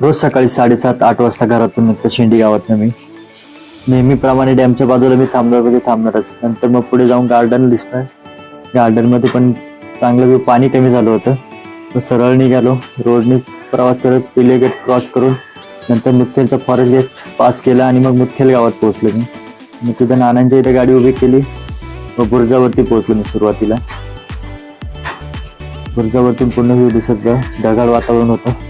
रोज सकाळी साडेसात आठ वाजता घरातून निघतो शेंडी गावातनं मी. नेहमीप्रमाणे डॅमच्या बाजूला मी थांबणार वगैरे थांबणारच. नंतर मग पुढे जाऊन गार्डन दिसणार गार्डनमध्ये पण चांगलं व्यू पाणी कमी झालं होतं. मग सरळ निघालो. रोडनेच प्रवास करत पिले गेट क्रॉस करून नंतर मुदखेलचं फॉरेस्ट गेट पास केला आणि मग मुदखेल गावात पोहोचलो मी. मग तिथं नानांच्या इथे गाडी उभी केली. व बुर्जावरती पोहोचलो मी सुरुवातीला. बुर्जावरतून पूर्ण व्ह्यू दिसत ढगाळ वातावरण होतं.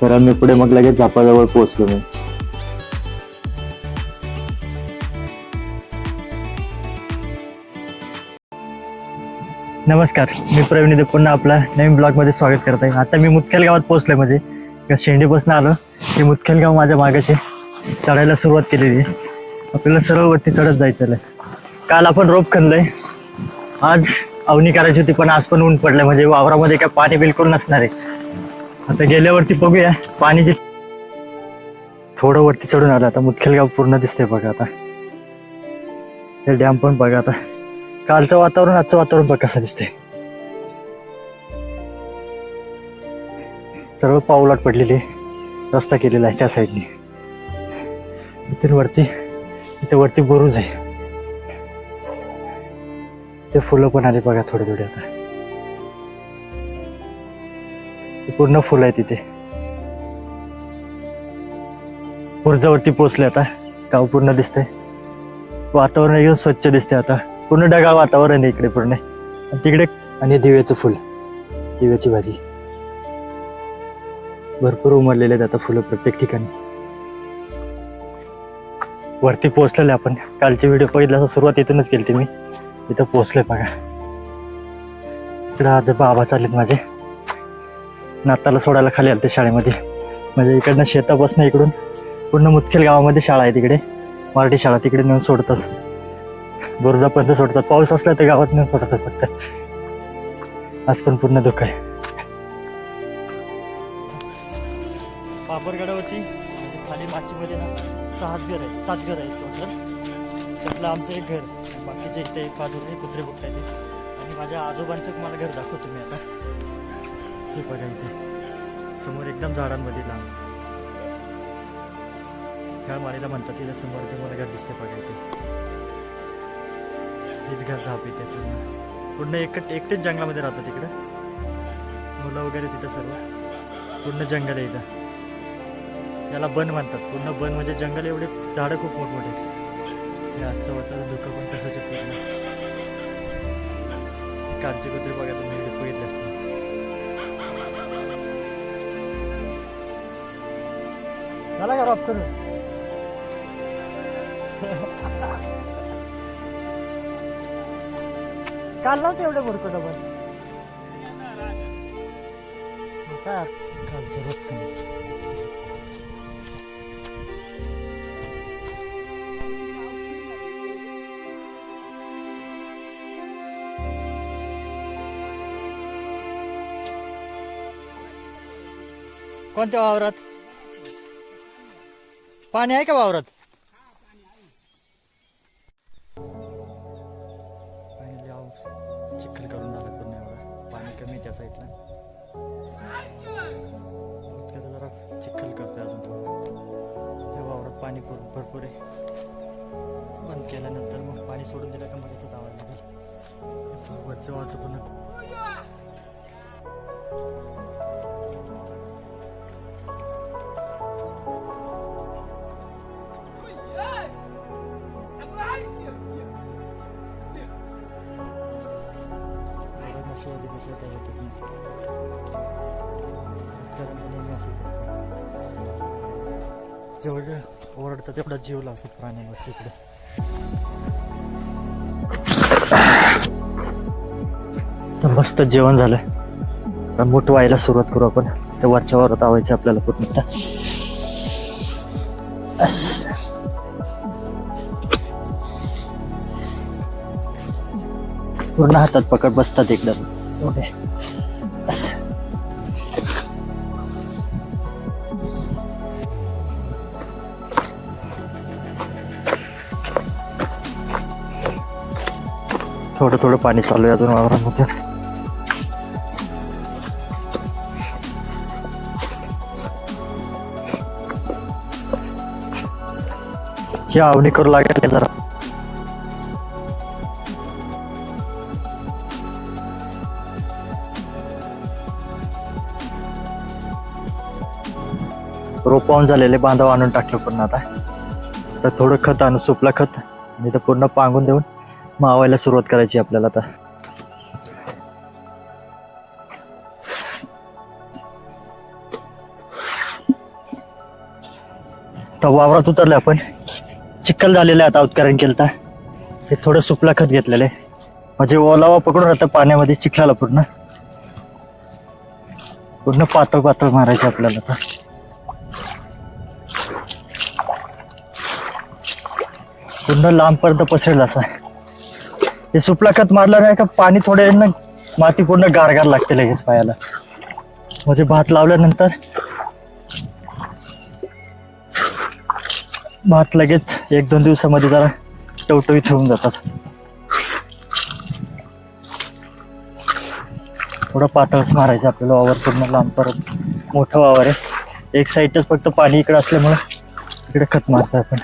सरांनी मी पुढे मग लगेच झापाजवळ पोहोचलो मी. नमस्कार मी प्रवीण इथे पुन्हा आपला नवीन ब्लॉगमध्ये स्वागत करत आहे. आता मी मुतखेल गावात पोहोचलोय म्हणजे शेंडीपासून आलो. की मुतखेल गाव माझ्या मागाचे चढायला सुरुवात केलेली. आहे आपल्याला सरळ वरती चढत जायचं आहे काल आपण रोप खणलंय. आज अवनी करायची होती पण आज पण ऊन पडलंय. म्हणजे वावरामध्ये काय पाणी बिलकुल नसणार आहे. आता गेल्यावरती बघूया. पाणी जे थोडं वरती चढून आलं आता. मुदखेल गाव पूर्ण दिसतंय बघा आता. हे डॅम पण बघा आता. कालचं वातावरण आजचं वातावरण बघ कसं दिसतंय. सर्व पावलाट पडलेली आहे. रस्ता केलेला आहे त्या साईडने. इथून वरती इथे वरती बुरुज आहे ते फुलं पण आले बघा थोडे थोडे आता. पूर्ण फुलं आहे तिथे बुरुजावरती पोचले आता. गाव पूर्ण दिसतंय. वातावरण एकदम स्वच्छ दिसते आता. पूर्ण ढगाळ वातावरण आहे इकडे पूर्ण. आणि तिकडे आणि दिव्याचं फुल. दिव्याची भाजी. भरपूर उमरलेले आहेत आता फुलं प्रत्येक ठिकाणी. वरती पोहोचलेले आपण. कालचे व्हिडिओ बघितला सुरुवात इथूनच केली मी. इथं पोहोचलोय बघा. इकडं आज बाबा चाललेत माझे. नाताला सोडायला खाली आले ते शाळेमध्ये. म्हणजे इकडनं शेतापासून इकडून पूर्ण मुतखेल गावामध्ये शाळा आहे तिकडे. मराठी शाळा तिकडे नेऊन सोडतात. बुरजापर्यंत सोडतात. पाऊस असला तर गावात नेऊन सोडतात फक्त. आज पण पूर्ण दुःख आहे. बाबरगडावरती खाली माचीमध्ये ना सहाच घर आहे सात घर आहेत टोटल. त्यातलं आमचं एक घर. बाकीचे इथे पादुरे कुत्रे बघताय ते आणि माझ्या आजोबांचं मला घर दाखवतो मी आता. हे बघा इथे. समोर एकदम झाडांमध्ये लांब ह्या माळीला म्हणतात तिथे समोर ते मला घर दिसते बघा इथे. हेच घर झाप इथे पूर्ण. पूर्ण एकट एकटेच जंगलामध्ये राहतात तिकडं. मुलं वगैरे तिथं सर्व. पूर्ण जंगल आहे इथं. याला बन म्हणतात. पूर्ण बन म्हणजे जंगल एवढे झाडं खूप मोठमोठे आहेत. हे आजचं वातावरण धुकं पण तसंच पूर्ण. कांची कुत्रे बघा तुम्ही बघितलं असतं झाला का रॉप करून काल नव्हते एवढे भरकट पण काय कालचं रॉप करून कोणत्या वावरात पाणी आहे का वावरात? पाणी चिखल करून झालं पूर्ण एवढा. पाणी कमी आहे त्या साईडला. तर जरा चिखल करते अजून थोडं. वावरात पाणी भरपूर आहे. बंद केल्यानंतर मग पाणी सोडून दिलं का मग त्याचा आवाज लागेल. वरचं वाहतूक पूर्ण नशिबात दुसरं काही होतच नाही. शेतकऱ्यांचं नेहमी असंच असतं. जेवढं ओरडतं तेवढा जीव लावतो प्राण्यांवर तिकडे तर मस्त जेवण झालं. मोठ व्हायला सुरुवात करू आपण. ते वरच्या वरात आवायचं आपल्याला पूर्ण. पूर्ण हातात पकड बसतात एकदम. Okay. थोडं थोडं पाणी चालू आहे अजून वावरामध्ये आवणी करू लागेल जरा रोप रोपावून झालेले बांधाव आणून टाकलं पूर्ण आता. तर थोडं खत आणून सुपला खत. आणि तर पूर्ण पांगून देऊन मावायला सुरुवात करायची आपल्याला आता. तर वावरात उतरले आपण. चिखल झालेलं आहे आता उत्करण केलं हे थोडं सुपला खत घेतलेलं आहे. म्हणजे ओलावा पकडून राहतं पाण्यामध्ये चिखलाला पूर्ण. पूर्ण पातळ पातळ मारायचं आपल्याला आता. पूर्ण लांबपर्यंत पसरेल असा हे सुपला खत मारलं नाही का पाणी थोडे ना माती पूर्ण गारगार लागते लगेच पायाला. म्हणजे भात लावल्यानंतर भात लगेच एक दोन दिवसामध्ये जरा टवटवीत होऊन जातात. थोडं पातळच मारायचं आपल्याला वावर पूर्ण लांब परत मोठं वावर आहे. एक साईडच फक्त पाणी इकडे असल्यामुळं इकडे खत मारतो आपण.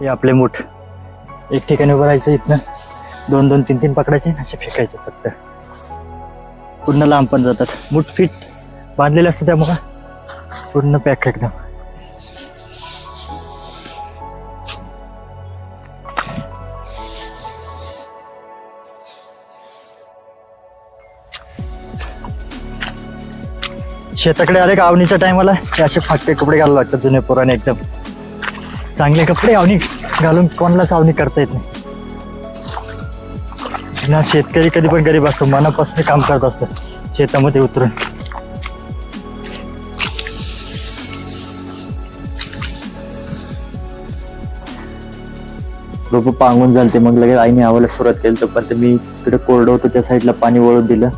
हे आपले मूठ. एक ठिकाणी उभं राहायचं इथनं. दोन दोन तीन तीन पकडायचे असे फेकायचे फक्त. पूर्ण लांब पण जातात. मूठ फिट बांधलेले असतं त्यामुळं पूर्ण पॅक एकदम. शेताकडे आले का? आवणीच्या टायमाला हे असे फाटके कपडे घालायला लागतात जुने पुराणे एकदम. चांगले कपडे आवणी घालून कोणालाच सावणी करता येत नाही. ना शेतकरी कधी पण गरीब असतो मनापासून काम करत असतो शेतामध्ये उतरून. रोप पांगून झालते मग लगेच आईने आवायला सुरुवात केली तर मी तिकडे कोरडं होतं त्या साईडला पाणी वळून दिलं.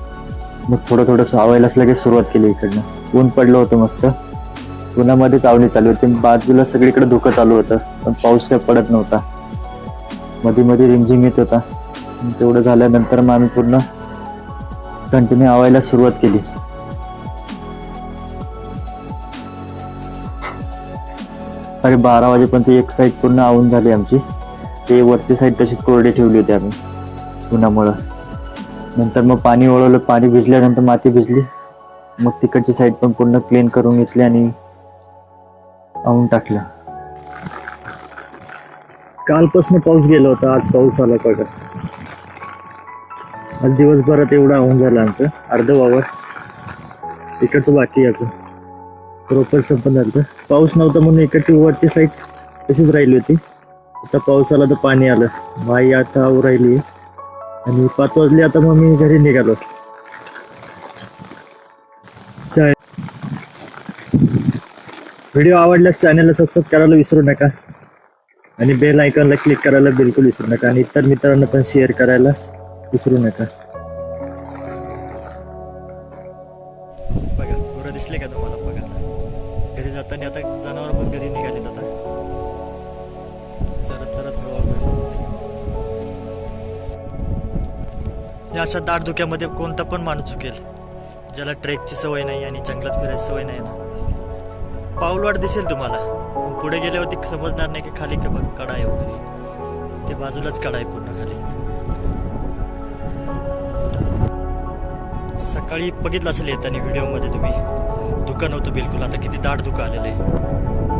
मग थोडं थोडंसं आवायलाच लगेच सुरुवात केली इकडनं. ऊन पडलं होतं मस्त. उन्हामध्ये चावणी चालू होती. बाजूला सगळीकडे धुकं चालू होतं. पण पाऊस काही पडत नव्हता. मध्ये मध्ये रिमझिम येत होता. तेवढं झाल्यानंतर मग आम्ही पूर्ण कंटिन्यू आवायला सुरुवात केली. अरे बारा वाजेपर्यंत एक साईड पूर्ण आवून झाली आमची. ते वरची साईड तशीच कोरडी ठेवली होती आम्ही उन्हामुळं. नंतर मग पाणी ओळवलं. पाणी भिजल्यानंतर माती भिजली. मग तिकडची साईड पण पूर्ण क्लीन करून घेतली आणि आवून टाकलं कालपासून पाऊस गेला होता आज पाऊस आला बघा. आज दिवसभरात एवढं आवून झालं आमचं अर्ध वावर. इकडचं बाकी याचं अजून. संपन्न झालं पाऊस नव्हता म्हणून इकडची वरची साईड तशीच राहिली होती. आता पाऊस आला तर पाणी आलं. माई आता आऊ राहिली. आणि पाच वाजले आता मग मी घरी निघालो. व्हिडिओ आवडल्यास चॅनलला सबस्क्राईब करायला विसरू नका. आणि बेल आयकॉनला क्लिक करायला बिलकुल विसरू नका. आणि इतर मित्रांना पण शेअर करायला विसरू नका. बघा गुरं दिसले का तुम्हाला? बघा. घरी जाताना आता जनावर पण घरी निघाले आता. चरत चरत हळूहळू या अशा दाट धुक्यामध्ये कोणता पण माणूस चुकेल. ज्याला ट्रेकची सवय नाही आणि जंगलात फिरायची सवय नाही ना. पाऊलवाट दिसेल तुम्हाला. पुढे गेल्यावरती समजणार नाही की खाली का बघ कडा आहे वगैरे ते बाजूलाच कडा आहे पूर्ण खाली सकाळी बघितलं असेल येताना व्हिडिओमध्ये तुम्ही. दुकान नव्हतं बिलकुल. आता किती दाट धुकं आलेलं आहे.